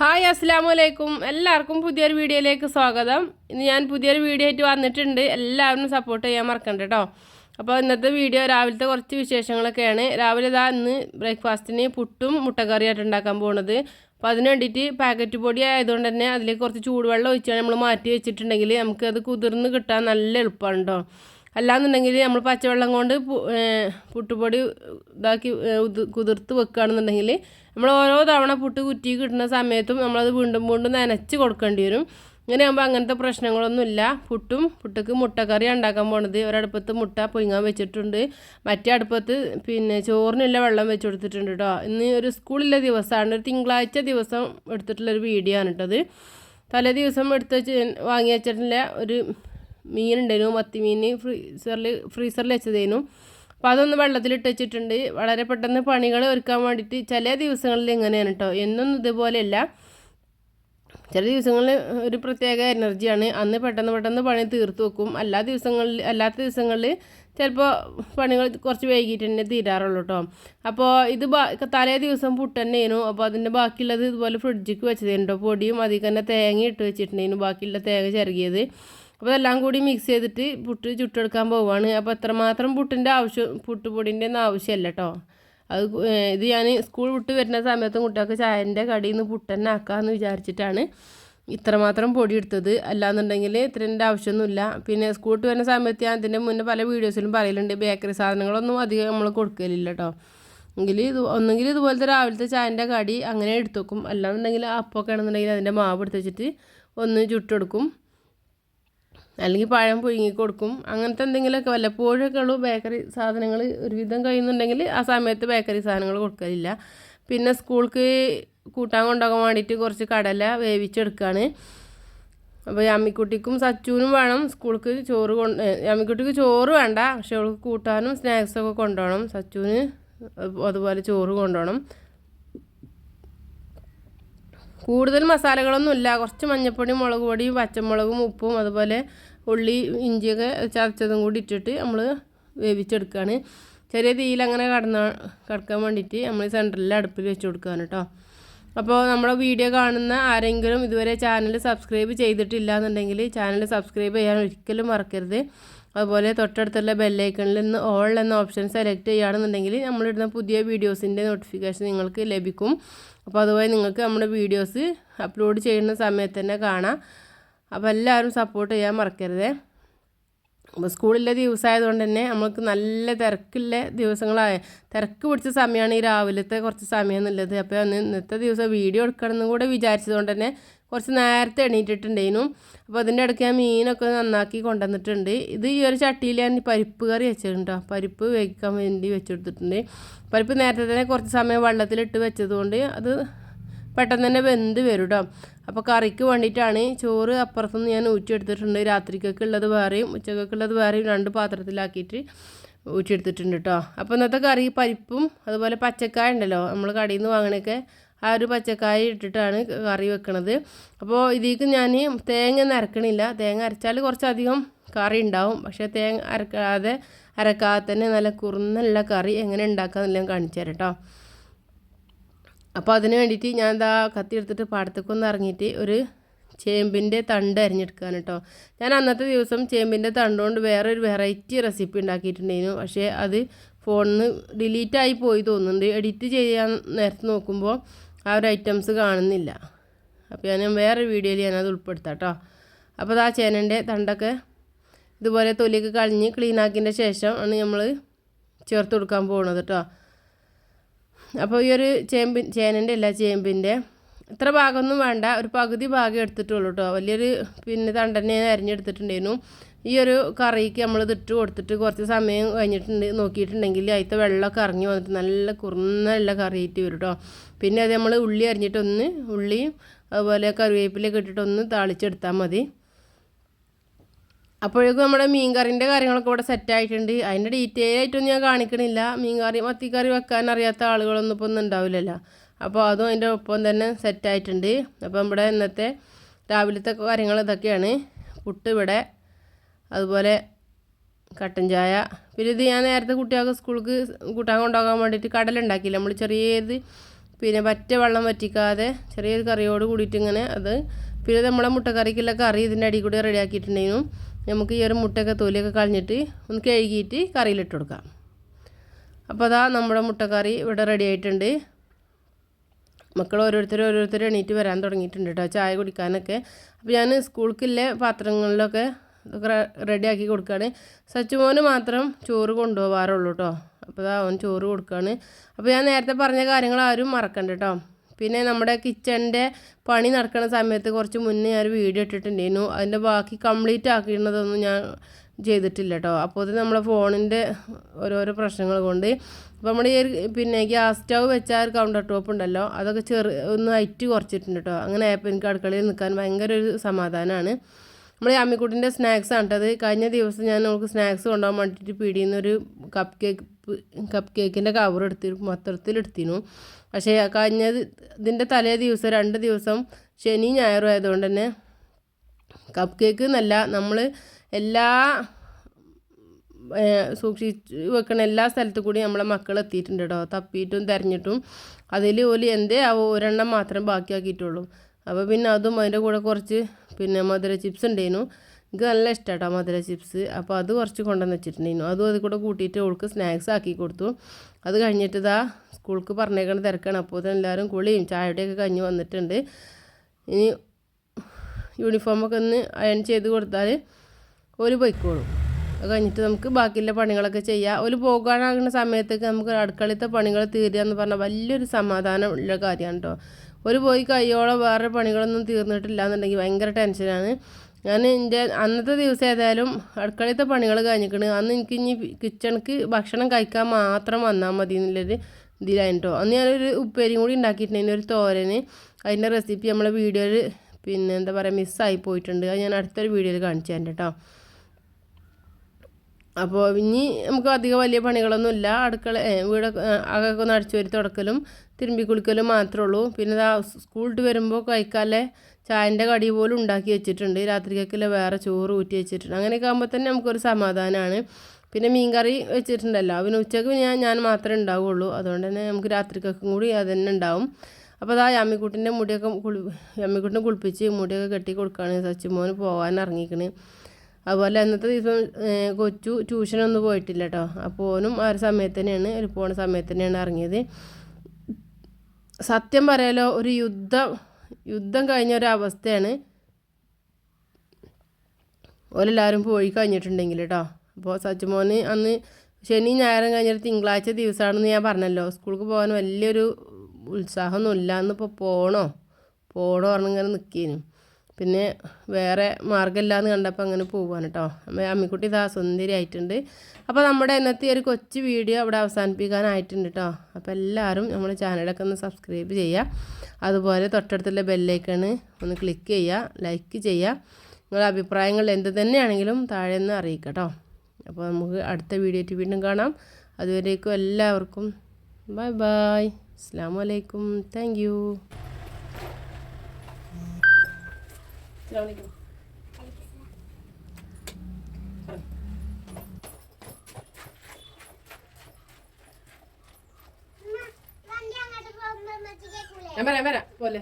Hi അസ്സാം വലൈക്കും എല്ലാവർക്കും പുതിയൊരു വീഡിയോയിലേക്ക് സ്വാഗതം. ഇന്ന് ഞാൻ പുതിയൊരു വീഡിയോ ആയിട്ട് വന്നിട്ടുണ്ട്. എല്ലാവരും സപ്പോർട്ട് ചെയ്യാൻ മറക്കണ്ട കേട്ടോ അപ്പോൾ ഇന്നത്തെ വീഡിയോ രാവിലത്തെ കുറച്ച് വിശേഷങ്ങളൊക്കെയാണ്. രാവിലെ ഇതാ ഇന്ന് ബ്രേക്ക്ഫാസ്റ്റിന് പുട്ടും മുട്ടക്കറിയായിട്ട് ഉണ്ടാക്കാൻ പോകുന്നത് അപ്പോൾ അതിന് വേണ്ടിയിട്ട് പാക്കറ്റ് പൊടി ആയതുകൊണ്ട് തന്നെ അതിലേക്ക് കുറച്ച് ചൂടുവെള്ളം ഒഴിച്ചാണ് നമ്മൾ മാറ്റി വെച്ചിട്ടുണ്ടെങ്കിൽ നമുക്ക് അത് കുതിർന്ന് കിട്ടാൻ നല്ല എളുപ്പമാണ് കേട്ടോ അല്ലാന്നുണ്ടെങ്കിൽ നമ്മൾ പച്ചവെള്ളം കൊണ്ട് പുട്ടുപൊടി ഇതാക്കി കുതിർത്ത് വെക്കുകയാണെന്നുണ്ടെങ്കിൽ നമ്മൾ ഓരോ തവണ പുട്ട് കുറ്റി കിട്ടുന്ന സമയത്തും നമ്മളത് വീണ്ടും വീണ്ടും നനച്ച് കൊടുക്കേണ്ടി വരും. ഇങ്ങനെ ആകുമ്പോൾ അങ്ങനത്തെ പ്രശ്നങ്ങളൊന്നുമില്ല. പുട്ടും പുട്ടക്ക് മുട്ടക്കറി ഉണ്ടാക്കാൻ പോണത് ഒരടുപ്പത്ത് മുട്ട പൊയ്ങ്ങാൻ വെച്ചിട്ടുണ്ട്. മറ്റേ അടുപ്പത്ത് പിന്നെ ചോറിനുള്ള വെള്ളം വെച്ച് കൊടുത്തിട്ടുണ്ട് കേട്ടോ ഇന്ന് ഒരു സ്കൂളിലെ ദിവസമാണ്. ഒരു തിങ്കളാഴ്ച ദിവസം എടുത്തിട്ടുള്ളൊരു വീഡിയോ ആണ് കേട്ടത് തലേ ദിവസം എടുത്ത് വെച്ച് വാങ്ങി വെച്ചിട്ടുള്ള ഒരു മീൻ ഉണ്ടായിരുന്നു മത്തി മീൻ ഫ്രീസറിൽ ഫ്രീസറിൽ വെച്ചതേനു. അപ്പോൾ അതൊന്ന് വെള്ളത്തിലിട്ട് വെച്ചിട്ടുണ്ട്. വളരെ പെട്ടെന്ന് പണികൾ ഒരുക്കാൻ വേണ്ടിയിട്ട് ചില ദിവസങ്ങളിൽ ഇങ്ങനെയാണ് കേട്ടോ എന്നൊന്നും ഇതുപോലെയല്ല. ചില ദിവസങ്ങളിൽ ഒരു പ്രത്യേക എനർജിയാണ്. അന്ന് പെട്ടെന്ന് പെട്ടെന്ന് പണി തീർത്തു വെക്കും. എല്ലാ ദിവസങ്ങളിൽ അല്ലാത്ത ദിവസങ്ങളിൽ ചിലപ്പോൾ പണികൾ കുറച്ച് വൈകിട്ട് തന്നെ തീരാറുള്ളൂ കേട്ടോ അപ്പോൾ ഇത് ബാ തലേ ദിവസം പുട്ട് തന്നെയായിരുന്നു. അപ്പോൾ അതിന്റെ ബാക്കിയുള്ളത് ഇതുപോലെ ഫ്രിഡ്ജിക്ക് വെച്ചതേനു കേട്ടോ പൊടിയും അതിൽ തന്നെ തേങ്ങ ഇട്ട് വെച്ചിട്ടുണ്ടായിരുന്നു. ബാക്കിയുള്ള തേങ്ങ ചിരകിയത് അപ്പോൾ എല്ലാം കൂടി മിക്സ് ചെയ്തിട്ട് പുട്ട് ചുട്ടെടുക്കാൻ പോവുകയാണ് അപ്പോൾ എത്രമാത്രം പുട്ടിന്റെ ആവശ്യം പുട്ടുപൊടിന്റെ ഒന്നും ആവശ്യമില്ല കേട്ടോ. അത് ഇത് ഞാൻ സ്കൂൾ വിട്ട് വരുന്ന സമയത്തും കുട്ടികൾക്ക് ചായന്റെ കടിയിൽ നിന്ന് പുട്ട് തന്നെ ആക്കാമെന്ന് വിചാരിച്ചിട്ടാണ് ഇത്രമാത്രം പൊടി എടുത്തത്. അല്ലാന്നുണ്ടെങ്കിൽ ഇത്രേന്റെ ആവശ്യമൊന്നുമില്ല. പിന്നെ സ്കൂൾ വിട്ട് വരുന്ന സമയത്ത് ഞാൻ ഇതിന്റെ മുന്നേ പല വീഡിയോസിലും പറയലുണ്ട് ബേക്കറി സാധനങ്ങളൊന്നും അധികം നമ്മൾ കൊടുക്കലില്ല കേട്ടോ. എങ്കിൽ ഇത് ഒന്നെങ്കിൽ ഇതുപോലത്തെ രാവിലത്തെ ചായന്റെ കടി അങ്ങനെ എടുത്തു വെക്കും. അല്ലാന്നുണ്ടെങ്കിൽ അപ്പമൊക്കെ ആണെന്നുണ്ടെങ്കിൽ അതിന്റെ മാവ് എടുത്ത് വെച്ചിട്ട് ഒന്ന് ചുട്ടെടുക്കും. അല്ലെങ്കിൽ പഴം പുഴുങ്ങി കൊടുക്കും. അങ്ങനത്തെ എന്തെങ്കിലുമൊക്കെ വല്ലപ്പോഴൊക്കെ ഉള്ളൂ ബേക്കറി സാധനങ്ങൾ ഒരുവിധം കഴിയുന്നുണ്ടെങ്കിൽ ആ സമയത്ത് ബേക്കറി സാധനങ്ങൾ കൊടുക്കലില്ല. പിന്നെ സ്കൂൾക്ക് കൂട്ടാൻ കൊണ്ടുപോകാൻ വേണ്ടിയിട്ട് കുറച്ച് കടല വേവിച്ചെടുക്കുകയാണ്. അപ്പോൾ അമ്മിക്കുട്ടിക്കും സച്ചുവിനും വേണം. സ്കൂൾക്ക് ചോറ് കൊണ്ട് അമ്മിക്കുട്ടിക്ക് ചോറ് വേണ്ട. പക്ഷെ അവൾക്ക് കൂട്ടാനും സ്നാക്സൊക്കെ കൊണ്ടുപോകണം. സച്ചുവിന് അതുപോലെ ചോറ് കൊണ്ടുപോകണം. കൂടുതൽ മസാലകളൊന്നും ഇല്ല കുറച്ച് മഞ്ഞൾപ്പൊടി മുളക് പൊടിയും പച്ചമുളകും ഉപ്പും അതുപോലെ ഉള്ളി ഇഞ്ചിയൊക്കെ ചതച്ചതും കൂടി ഇട്ടിട്ട് നമ്മൾ വേവിച്ചെടുക്കുകയാണ് ചെറിയ തീയിൽ അങ്ങനെ കടന്ന കിടക്കാൻ വേണ്ടിയിട്ട് നമ്മൾ സെന്ററിൽ അടുപ്പിൽ വെച്ച് കൊടുക്കുകയാണ് കേട്ടോ അപ്പോൾ നമ്മുടെ വീഡിയോ കാണുന്ന ആരെങ്കിലും ഇതുവരെ ചാനൽ സബ്സ്ക്രൈബ് ചെയ്തിട്ടില്ല എന്നുണ്ടെങ്കിൽ ചാനൽ സബ്സ്ക്രൈബ് ചെയ്യാൻ ഒരിക്കലും മറക്കരുത്. അതുപോലെ തൊട്ടടുത്തുള്ള ബെല്ലൈക്കണിൽ നിന്ന് ഓൾ എന്ന ഓപ്ഷൻ സെലക്ട് ചെയ്യുകയാണെന്നുണ്ടെങ്കിൽ നമ്മളിടുന്ന പുതിയ വീഡിയോസിന്റെ നോട്ടിഫിക്കേഷൻ നിങ്ങൾക്ക് ലഭിക്കും. അപ്പോൾ അതുപോലെ നിങ്ങൾക്ക് നമ്മുടെ വീഡിയോസ് അപ്ലോഡ് ചെയ്യുന്ന സമയത്ത് തന്നെ കാണാം. അപ്പോൾ എല്ലാവരും സപ്പോർട്ട് ചെയ്യാൻ മറക്കരുത്. അപ്പോൾ സ്കൂളിലെ ദിവസമായതുകൊണ്ട് തന്നെ നമുക്ക് നല്ല തിരക്കുള്ള ദിവസങ്ങളായ തിരക്ക് പിടിച്ച സമയമാണ് ഈ രാവിലത്തെ കുറച്ച് സമയം എന്നുള്ളത്. അപ്പോൾ ഇന്നത്തെ ദിവസം വീഡിയോ എടുക്കണം കൂടെ വിചാരിച്ചതുകൊണ്ട് തന്നെ കുറച്ച് നേരത്തെ എണീറ്റിട്ടുണ്ടായിരുന്നു അപ്പോൾ അതിന്റെ ഇടയ്ക്ക് ഞാൻ മീനൊക്കെ നന്നാക്കി കൊണ്ടുവന്നിട്ടുണ്ട്. ഇത് ഈ ഒരു ചട്ടിയിൽ ഞാൻ പരിപ്പ് കറി വെച്ചിട്ടുണ്ട്. പരിപ്പ് വേവിക്കാൻ വേണ്ടി വെച്ചെടുത്തിട്ടുണ്ട് പരിപ്പ് നേരത്തെ തന്നെ കുറച്ച് സമയം വെള്ളത്തിലിട്ട് വെച്ചതുകൊണ്ട് അത് പെട്ടെന്ന് തന്നെ വെന്ത് വരും അപ്പോൾ കറിക്ക് വേണ്ടിയിട്ടാണ് ചോറ് അപ്പുറത്തുനിന്ന് ഞാൻ ഊറ്റിയെടുത്തിട്ടുണ്ട്. രാത്രിക്കൊക്കെ ഉള്ളത് വേറെയും ഉച്ചക്കൊക്കെ ഉള്ളത് വേറെയും രണ്ട് പാത്രത്തിലാക്കിയിട്ട് ഊറ്റിയെടുത്തിട്ടുണ്ട് കേട്ടോ അപ്പോൾ ഇന്നത്തെ കറി പരിപ്പും അതുപോലെ പച്ചക്കായ ഉണ്ടല്ലോ. നമ്മൾ കടയിൽ നിന്ന് വാങ്ങണൊക്കെ ആ ഒരു പച്ചക്കായ ഇട്ടിട്ടാണ് കറി വെക്കുന്നത് അപ്പോൾ ഇതിലേക്ക് ഞാൻ തേങ്ങ ഒന്നും അരക്കണില്ല. തേങ്ങ അരച്ചാൽ കുറച്ചധികം കറി ഉണ്ടാവും. പക്ഷേ തേങ്ങ അരക്കാതെ അരക്കാതെ തന്നെ നല്ല കുറുന്നുള്ള കറി എങ്ങനെ ഉണ്ടാക്കാമെന്ന് ഞാൻ കാണിച്ചു തരാം കേട്ടോ അപ്പോൾ അതിന് വേണ്ടിയിട്ട് ഞാൻ എന്താ കത്തി എടുത്തിട്ട് പാടത്തേക്കൊന്ന് ഇറങ്ങിയിട്ട് ഒരു ചേമ്പിന്റെ തണ്ട് അരിഞ്ഞെടുക്കാൻ കേട്ടോ ഞാൻ അന്നത്തെ ദിവസം ചേമ്പിന്റെ തണ്ട് കൊണ്ട് വേറെ ഒരു വെറൈറ്റി റെസിപ്പി ഉണ്ടാക്കിയിട്ടുണ്ടായിരുന്നു. പക്ഷേ അത് ഫോണിൽ നിന്ന് ഡിലീറ്റായി പോയി തോന്നുന്നുണ്ട്. എഡിറ്റ് ചെയ്യാൻ നേരത്തെ നോക്കുമ്പോൾ ആ ഒരു ഐറ്റംസ് കാണുന്നില്ല. അപ്പോൾ ഞാൻ വേറൊരു വീഡിയോയിൽ ഞാനത് ഉൾപ്പെടുത്താം കേട്ടോ അപ്പോൾ അത് ആ ചേനന്റെ തണ്ടൊക്കെ ഇതുപോലെ തൊലിയൊക്കെ കളഞ്ഞ് ക്ലീനാക്കിന്റെ ശേഷം ആണ് നമ്മൾ ചേർത്ത് കൊടുക്കാൻ പോകുന്നത് കേട്ടോ അപ്പോൾ ഈ ഒരു ചേമ്പിൻ ചേനന്റെ അല്ല ചേമ്പിന്റെ ഇത്ര ഭാഗമൊന്നും വേണ്ട. ഒരു പകുതി ഭാഗം എടുത്തിട്ടുള്ളൂ കേട്ടോ വലിയൊരു പിന്നെ തണ്ടനെ അരിഞ്ഞെടുത്തിട്ടുണ്ടായിരുന്നു. ഈ ഒരു കറിക്ക് നമ്മൾ ഇതിട്ട് കൊടുത്തിട്ട് കുറച്ച് സമയം കഴിഞ്ഞിട്ടുണ്ട് നോക്കിയിട്ടുണ്ടെങ്കിൽ അതിലത്തെ വെള്ളമൊക്കെ ഇറങ്ങി വന്നിട്ട് നല്ല കുറുന്ന കുറുന്നല്ല കറിയിട്ട് വരും കേട്ടോ പിന്നെ അത് നമ്മൾ ഉള്ളി അരിഞ്ഞിട്ടൊന്ന് ഉള്ളിയും അതുപോലെ കറിവേപ്പിലൊക്കെ ഇട്ടിട്ടൊന്ന് താളിച്ചെടുത്താൽ മതി. അപ്പോഴേക്കും നമ്മുടെ മീൻ കറിന്റെ കാര്യങ്ങളൊക്കെ ഇവിടെ സെറ്റ് ആയിട്ടുണ്ട്. അതിന്റെ ഡീറ്റെയിൽ ആയിട്ടൊന്നും ഞാൻ കാണിക്കണില്ല. മീൻ കറി മത്തിക്കറി വെക്കാൻ അറിയാത്ത ആളുകളൊന്നും ഇപ്പോൾ ഒന്നും ഉണ്ടാവില്ലല്ലോ. അപ്പോൾ അതും അതിന്റെ ഒപ്പം തന്നെ സെറ്റ് ആയിട്ടുണ്ട്. അപ്പോൾ നമ്മുടെ ഇന്നത്തെ രാവിലത്തെ കാര്യങ്ങൾ ഇതൊക്കെയാണ്. പുട്ട് ഇവിടെ അതുപോലെ കട്ടൻ ചായ. പിന്നെ ഇത് ഞാൻ നേരത്തെ കുട്ടികൾക്ക് സ്കൂൾക്ക് കൂട്ടാൻ കൊണ്ടുപോകാൻ വേണ്ടിയിട്ട് കടലുണ്ടാക്കിയില്ല നമ്മൾ ചെറിയത് പിന്നെ പറ്റ വെള്ളം വറ്റിക്കാതെ ചെറിയൊരു കറിയോട് കൂടിയിട്ട് ഇങ്ങനെ അത് പിന്നെ നമ്മളെ മുട്ടക്കറിക്കുള്ള കറി ഇതിന്റെ അടി കൂടി റെഡിയാക്കിയിട്ടുണ്ടെങ്കിലും നമുക്ക് ഈ ഒരു മുട്ടയൊക്കെ തൊലിയൊക്കെ കളഞ്ഞിട്ട് ഒന്ന് കഴുകിയിട്ട് കറിയിലിട്ട് കൊടുക്കാം. അപ്പോൾ അതാ നമ്മുടെ മുട്ടക്കറി ഇവിടെ റെഡി ആയിട്ടുണ്ട്. മക്കൾ ഓരോരുത്തർ ഓരോരുത്തർ എണീറ്റ് വരാൻ തുടങ്ങിയിട്ടുണ്ട് കേട്ടോ ചായ കുടിക്കാനൊക്കെ. അപ്പോൾ ഞാൻ സ്കൂൾക്കുള്ള പാത്രങ്ങളിലൊക്കെ ഇതൊക്കെ ആക്കി കൊടുക്കുകയാണ് സച്ചുമോന് മാത്രം ചോറ് കൊണ്ടുപോകാറുള്ളൂ കേട്ടോ അപ്പോൾ അവൻ ചോറ് കൊടുക്കുകയാണ് അപ്പോൾ ഞാൻ നേരത്തെ പറഞ്ഞ കാര്യങ്ങൾ ആരും മറക്കണ്ട കേട്ടോ പിന്നെ നമ്മുടെ കിച്ചണിന്റെ പണി നടക്കുന്ന സമയത്ത് കുറച്ച് മുന്നേ ഞാൻ വീഡിയോ ഇട്ടിട്ടുണ്ടായിരുന്നു. അതിന്റെ ബാക്കി കംപ്ലീറ്റ് ആക്കിയിരുന്നതൊന്നും ഞാൻ ചെയ്തിട്ടില്ല കേട്ടോ അപ്പോൾ അത് നമ്മളെ ഫോണിന്റെ ഓരോരോ പ്രശ്നങ്ങൾ കൊണ്ട്. അപ്പോൾ നമ്മുടെ ഈ പിന്നെ ഗ്യാസ് സ്റ്റവ് വെച്ച ഒരു കൗണ്ടർ ടോപ്പ് ഉണ്ടല്ലോ അതൊക്കെ ചെറു ഒന്ന് ഹൈറ്റ് കുറച്ചിട്ടുണ്ട് കേട്ടോ അങ്ങനെ ആയപ്പോൾ എനിക്ക് അടുക്കളയിൽ നിൽക്കാൻ ഭയങ്കര ഒരു സമാധാനമാണ് നമ്മുടെ അമ്മിക്കുട്ടിന്റെ സ്നാക്സ് ആണ് കേട്ടത് കഴിഞ്ഞ ദിവസം ഞാൻ നമുക്ക് സ്നാക്സ് കൊണ്ടുപോകാൻ വേണ്ടിയിട്ട് പിടിയിൽ ഒരു കപ്പ് കേക്ക് കപ്പ് കേക്കിന്റെ കവർ എടുത്തി മൊത്തത്തിൽ പക്ഷേ കഴിഞ്ഞ ഇതിന്റെ തലേ ദിവസം രണ്ട് ദിവസം ശനി ഞായറും ആയതുകൊണ്ട് തന്നെ കപ്പ് കേക്ക് എന്നല്ല നമ്മൾ എല്ലാ സൂക്ഷിച്ച് വെക്കണ എല്ലാ സ്ഥലത്തു കൂടി നമ്മളെ മക്കൾ എത്തിയിട്ടുണ്ട് കേട്ടോ. തപ്പിയിട്ടും തിരഞ്ഞിട്ടും. അതിൽ ഒരു എന്തേ ആവോ ഒരെണ്ണം മാത്രം ബാക്കിയാക്കിയിട്ടുള്ളൂ. അപ്പോൾ പിന്നെ അതും അതിന്റെ കൂടെ കുറച്ച് പിന്നെ മധുര ചിപ്സ് ഉണ്ടായിരുന്നു എനിക്ക് നല്ല ഇഷ്ടമാട്ടോ മധുര ചിപ്സ് അപ്പോൾ അത് കുറച്ച് കൊണ്ടുവന്ന് വെച്ചിട്ടുണ്ടായിരുന്നു അതും അതിൽ കൂടെ കൂട്ടിയിട്ട് അവൾക്ക് സ്നാക്സ് ആക്കി കൊടുത്തു. അത് കഴിഞ്ഞിട്ട് ഇതാ സ്കൂൾക്ക് പറഞ്ഞേക്കണ തിരക്കാണ്. അപ്പോൾ എല്ലാവരും കുളിയും ചായയുടെയൊക്കെ കഴിഞ്ഞ് വന്നിട്ടുണ്ട്. ഇനി യൂണിഫോമൊക്കെ ഒന്ന് അയൺ ചെയ്ത് കൊടുത്താൽ ഒരു പൊയ്ക്കോളും. അത് കഴിഞ്ഞിട്ട് നമുക്ക് ബാക്കിയുള്ള പണികളൊക്കെ ചെയ്യാം. ഒരു പോകാനാകുന്ന സമയത്തേക്ക് നമുക്ക് അടുക്കളത്തെ പണികൾ തീരുക എന്ന് പറഞ്ഞാൽ വലിയൊരു സമാധാനമുള്ള കാര്യമാണ് കേട്ടോ ഒരു പോയി കയ്യോളം വേറെ പണികളൊന്നും തീർന്നിട്ടില്ല എന്നുണ്ടെങ്കിൽ ഭയങ്കര ടെൻഷനാണ്. ഞാൻ എന്റെ അന്നത്തെ ദിവസം ഏതായാലും അടുക്കളത്തെ പണികൾ കഴിഞ്ഞിക്കണ് അന്ന് എനിക്ക് ഇനി കിച്ചണിക്ക് ഭക്ഷണം കഴിക്കാൻ മാത്രം വന്നാൽ മതി എന്നുള്ളൊരു ഇതിലായിട്ടോ അന്ന് ഞാനൊരു ഉപ്പേരിയും കൂടി ഉണ്ടാക്കിയിട്ടുണ്ടായിരുന്നു ഒരു തോരന്. അതിന്റെ റെസിപ്പി നമ്മളെ വീഡിയോയിൽ പിന്നെ എന്താ പറയുക മിസ്സായി പോയിട്ടുണ്ട്. അത് ഞാൻ അടുത്തൊരു വീഡിയോയിൽ കാണിച്ചു തരാം കേട്ടോ അപ്പോൾ ഇനി നമുക്ക് അധികം വലിയ പണികളൊന്നും ഇല്ല. അടുക്കള വീടൊക്കെ അകൊക്കെ ഒന്ന് അടിച്ചു വരി തുടക്കലും തിരുമ്പി കുളിക്കലും മാത്രമേ ഉള്ളൂ. പിന്നെ ഇതാ സ്കൂളിട്ട് വരുമ്പോൾ കഴിക്കാല്ലേ ചായന്റെ കടി പോലും ഉണ്ടാക്കി വെച്ചിട്ടുണ്ട്. രാത്രിക്കൊക്കെ വേറെ ചോറ് ഊറ്റി വെച്ചിട്ടുണ്ട്. അങ്ങനെയൊക്കെ ആകുമ്പോൾ തന്നെ നമുക്കൊരു സമാധാനമാണ്. പിന്നെ മീൻകറി വെച്ചിട്ടുണ്ടല്ലോ. പിന്നെ ഉച്ചയ്ക്ക് ഞാൻ ഞാൻ മാത്രമേ ഉണ്ടാവുള്ളൂ. അതുകൊണ്ട് തന്നെ നമുക്ക് രാത്രിക്കൊക്കെ കൂടി അത് തന്നെ ഉണ്ടാവും. അപ്പോൾ അതാ അമ്മിക്കുട്ടിന്റെ മുടിയൊക്കെ കുളി അമ്മിക്കുട്ടിനെ കുളിപ്പിച്ച് മുടിയൊക്കെ കെട്ടി കൊടുക്കുകയാണ് സച്ചിമോന് പോകാൻ ഇറങ്ങിക്കണ് അതുപോലെ അന്നത്തെ ദിവസം കൊച്ചു ട്യൂഷനൊന്നും പോയിട്ടില്ല കേട്ടോ അപ്പോൾ ഓനും ആ ഒരു സമയത്ത് തന്നെയാണ് ഒരു പോണ സമയത്ത് തന്നെയാണ് ഇറങ്ങിയത്. സത്യം പറയാലോ ഒരു യുദ്ധം യുദ്ധം കഴിഞ്ഞ ഒരു അവസ്ഥയാണ്. ഓരെല്ലാവരും പോയി കഴിഞ്ഞിട്ടുണ്ടെങ്കിൽ കേട്ടോ അപ്പോൾ സച്ചുമോന് അന്ന് ശനി ഞായറും കഴിഞ്ഞിട്ട് തിങ്കളാഴ്ച ദിവസമാണെന്ന് ഞാൻ പറഞ്ഞല്ലോ. സ്കൂൾക്ക് പോകാൻ വലിയൊരു ഉത്സാഹമൊന്നുമില്ല. എന്നിപ്പോൾ പോകണോ പോകണോ പറഞ്ഞിങ്ങനെ നിൽക്കേനു പിന്നെ വേറെ മാർഗമില്ലാന്ന് കണ്ടപ്പോൾ അങ്ങനെ പോവാണ് കേട്ടോ അമ്മിക്കുട്ടി ഇതാ സുന്ദരി ആയിട്ടുണ്ട് അപ്പോൾ നമ്മുടെ ഇന്നത്തെ ഒരു കൊച്ചു വീഡിയോ അവിടെ അവസാനിപ്പിക്കാനായിട്ടുണ്ട് കേട്ടോ അപ്പോൾ എല്ലാവരും നമ്മുടെ ചാനലൊക്കെ ഒന്ന് സബ്സ്ക്രൈബ് ചെയ്യുക അതുപോലെ തൊട്ടടുത്തുള്ള ബെല്ലൈക്കണ് ഒന്ന് ക്ലിക്ക് ചെയ്യുക ലൈക്ക് ചെയ്യുക നിങ്ങളുടെ അഭിപ്രായങ്ങൾ എന്ത് തന്നെയാണെങ്കിലും താഴെ നിന്ന് അറിയിക്കുക അപ്പോൾ നമുക്ക് അടുത്ത വീഡിയോ വീണ്ടും കാണാം. അതുവരേക്കും എല്ലാവർക്കും ബൈ ബൈ. അസ്സാം വലൈക്കും താങ്ക് യു അസ്സാം ഞാൻ വരാം വരാം. പോലെ.